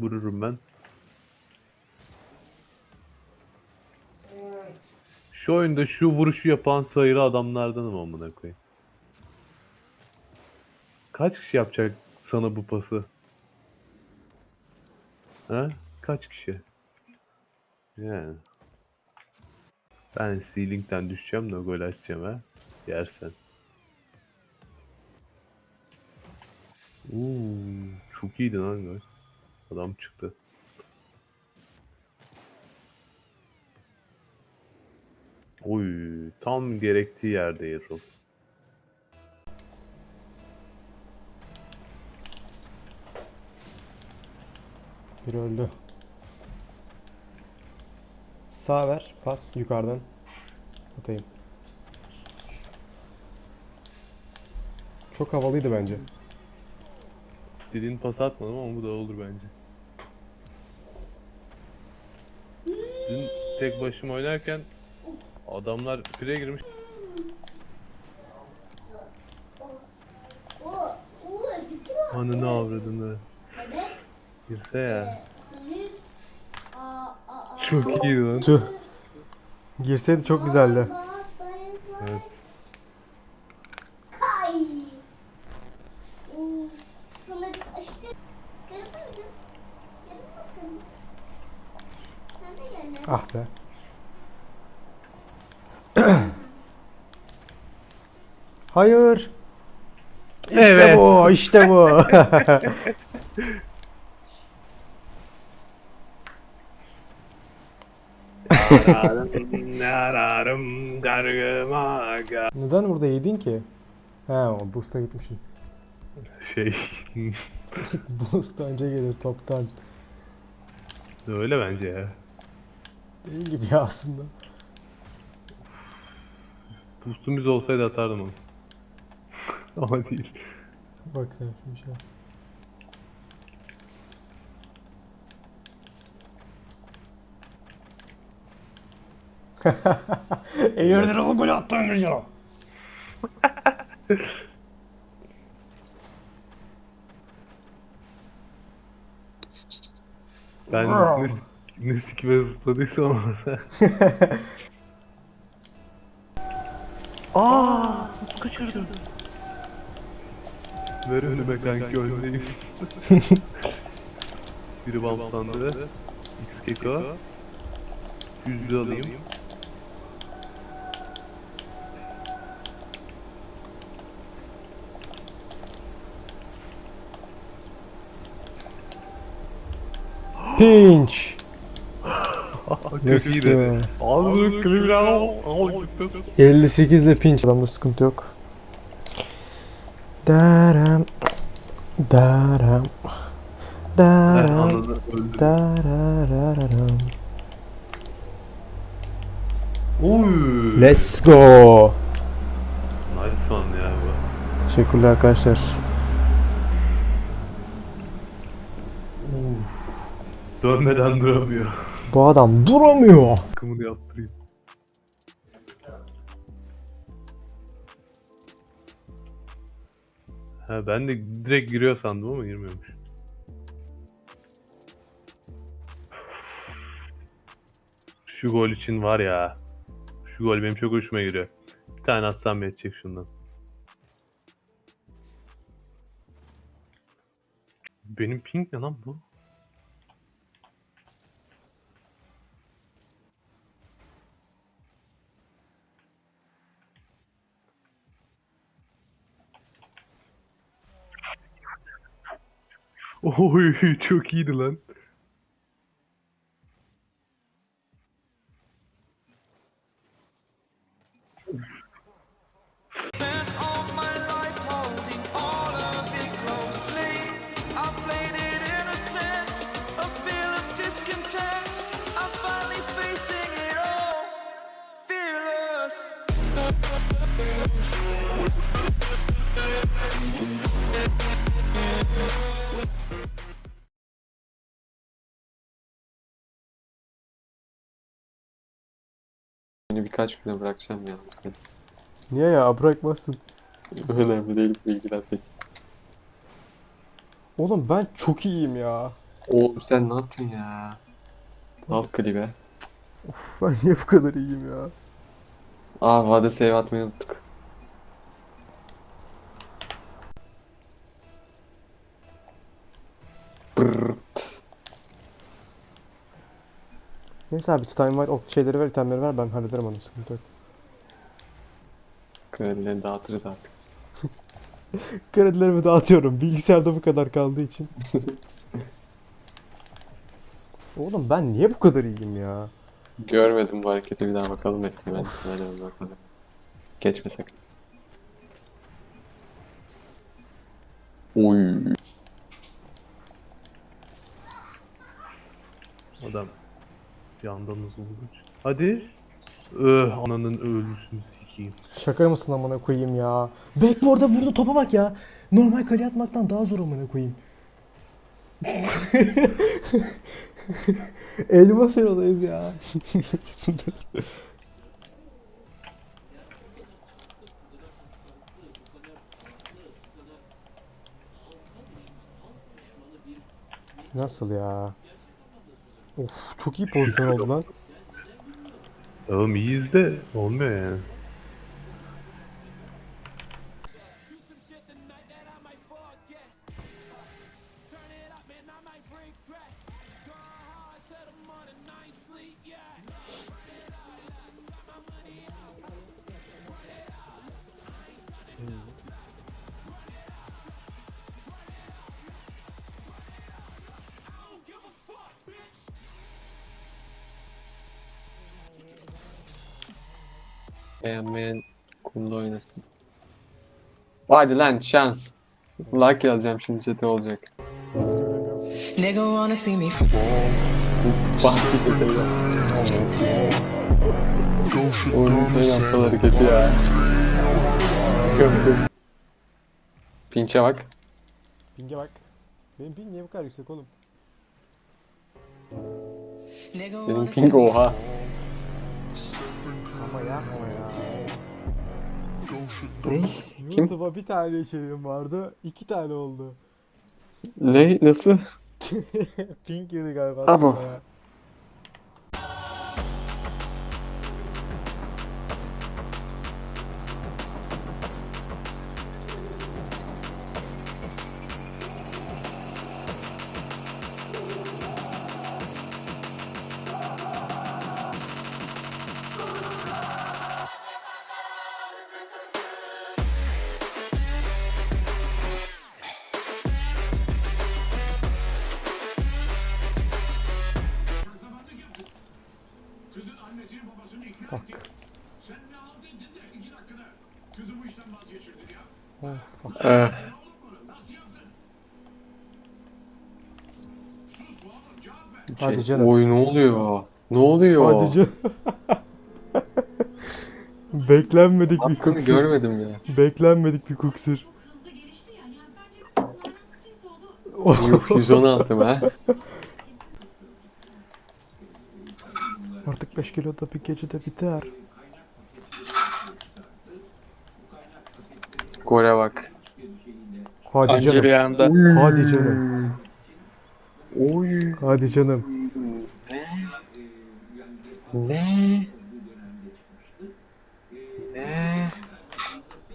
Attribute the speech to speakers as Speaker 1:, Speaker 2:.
Speaker 1: Vururum ben. Şu oyunda şu vuruşu yapan sayılı adamlardanım amına koyayım. Kaç kişi yapacak sana bu pası? Ha? Kaç kişi? Yani. Ben ceiling'den düşeceğim de gol atacağım ha. Yersen. Uuu, çok iyiydi lan gol. Adam çıktı. Oy, tam gerektiği yerde Erol.
Speaker 2: Biri öldü. Sağ ver. Pas yukarıdan. Atayım. Çok havalıydı bence.
Speaker 1: Dediğin pas atmadım ama bu da olur bence. Dün tek başıma oynarken adamlar pire girmiş. Anını avradını. Girse ya. Çok iyi lan.
Speaker 2: Tüh. Girseydi çok güzeldi.
Speaker 1: Evet.
Speaker 2: Ah be. Hayır. İşte
Speaker 1: Evet.
Speaker 2: bu, işte bu.
Speaker 1: Ararım, ararım, kargıma ga-
Speaker 2: Neden burada yedin ki? He, o boost'a gitmişsin.
Speaker 1: Şey,
Speaker 2: Boost önce gelir toptan.
Speaker 1: öyle bence ya.
Speaker 2: İyi gibi ya aslında.
Speaker 1: Boostumuz olsaydı atardım onu. Ama değil.
Speaker 2: Bak sen şimdi şey. Eğerdir o gol attı Emircan.
Speaker 1: Ben
Speaker 2: Wow.
Speaker 1: Ne, sikime zıpladıysam orada. Aa, nasıl kaçırdım? Ver önüme kanki önündeyim. Biri baltandı. X keko. Yüzlü alayım.
Speaker 2: Pinch.
Speaker 1: Al bunu kriminal. Al gittim.
Speaker 2: 58 ile pinch. Adamda sıkıntı yok. Daram. Daram. Daram. Darararam.
Speaker 1: Oy.
Speaker 2: Let's go.
Speaker 1: Nice fun ya bu.
Speaker 2: Teşekkürler arkadaşlar.
Speaker 1: Dönmeden duramıyor.
Speaker 2: Bu adam duramıyor.
Speaker 1: Takımını yaptırayım. Ha ben de direkt giriyor sandım ama girmiyormuş. Şu gol için var ya. Şu gol benim çok hoşuma gidiyor. Bir tane atsam yetecek şundan. Benim ping ne lan bu? Oy çok iyiydi lan.
Speaker 3: Birkaç güne bırakacağım yalnız.
Speaker 2: Niye ya bırakmazsın.
Speaker 3: Önemli değil bilgiler pek.
Speaker 2: Oğlum ben çok iyiyim ya.
Speaker 3: Oğlum sen ne yaptın ya? Alt klibe.
Speaker 2: Ben niye bu kadar iyiyim ya?
Speaker 3: Aa vade save atmayı unuttuk.
Speaker 2: Neyse abi time var. O şeyleri ver, itemleri ver ben hallederim onu sıkıntı yok.
Speaker 3: Kredileri dağıtırız artık.
Speaker 2: Kredilerimi dağıtıyorum. Bilgisayarda bu kadar kaldığı için. Oğlum ben niye bu kadar iyiyim ya?
Speaker 3: Görmedim bu hareketi bir daha bakalım ettim ben. Hadi bakalım. Geçme sakın. Oy.
Speaker 1: Adam yandan hızlı. Hadi. Öh ananın ölüsünü sikeyim.
Speaker 2: Şaka mısın amına koyayım ya? Backboard'a vurdu topa bak ya. Normal kale atmaktan daha zor amına koyayım. Elmas erodayız ya. Nasıl ya? Of çok iyi pozisyon oldu lan.
Speaker 1: Oğlum iyiyiz de olmuyor yani.
Speaker 3: Beğenmeyen kumda oynasın. Hadi lan şans. Like yazacağım şimdi chat'e olacak.
Speaker 4: Nigga wanna see me
Speaker 3: chat'e Oyunun en aptal hareketi ya. Gömdüm. Pinç'e bak.
Speaker 2: Ping'e bak. Benim ping niye bu kadar yüksek oğlum?
Speaker 3: Benim ping oha.
Speaker 2: Ama yapma ya.
Speaker 3: Ne? Kim?
Speaker 2: YouTube'a bir tane içeriğim vardı. iki tane oldu.
Speaker 3: Ne? Nasıl?
Speaker 2: Pink girdi galiba.
Speaker 3: Abo.
Speaker 2: Sana ya. Bak. Of, bak.
Speaker 3: Ee,
Speaker 2: Hadi
Speaker 3: şey,
Speaker 2: canım.
Speaker 3: Oy ne oluyor? Ne oluyor?
Speaker 2: Hadi canım. Beklenmedik bir
Speaker 3: Yaptığını
Speaker 2: kuksur.
Speaker 3: görmedim ya.
Speaker 2: Beklenmedik bir kuksur.
Speaker 3: Yuh 116 ha.
Speaker 2: Artık 5 kilo da bir gecede biter.
Speaker 3: Gole bak.
Speaker 2: Hadi canım.
Speaker 5: rüyanda.
Speaker 2: Hadi canım.
Speaker 3: Oy.
Speaker 2: Hadi canım.
Speaker 3: Ne?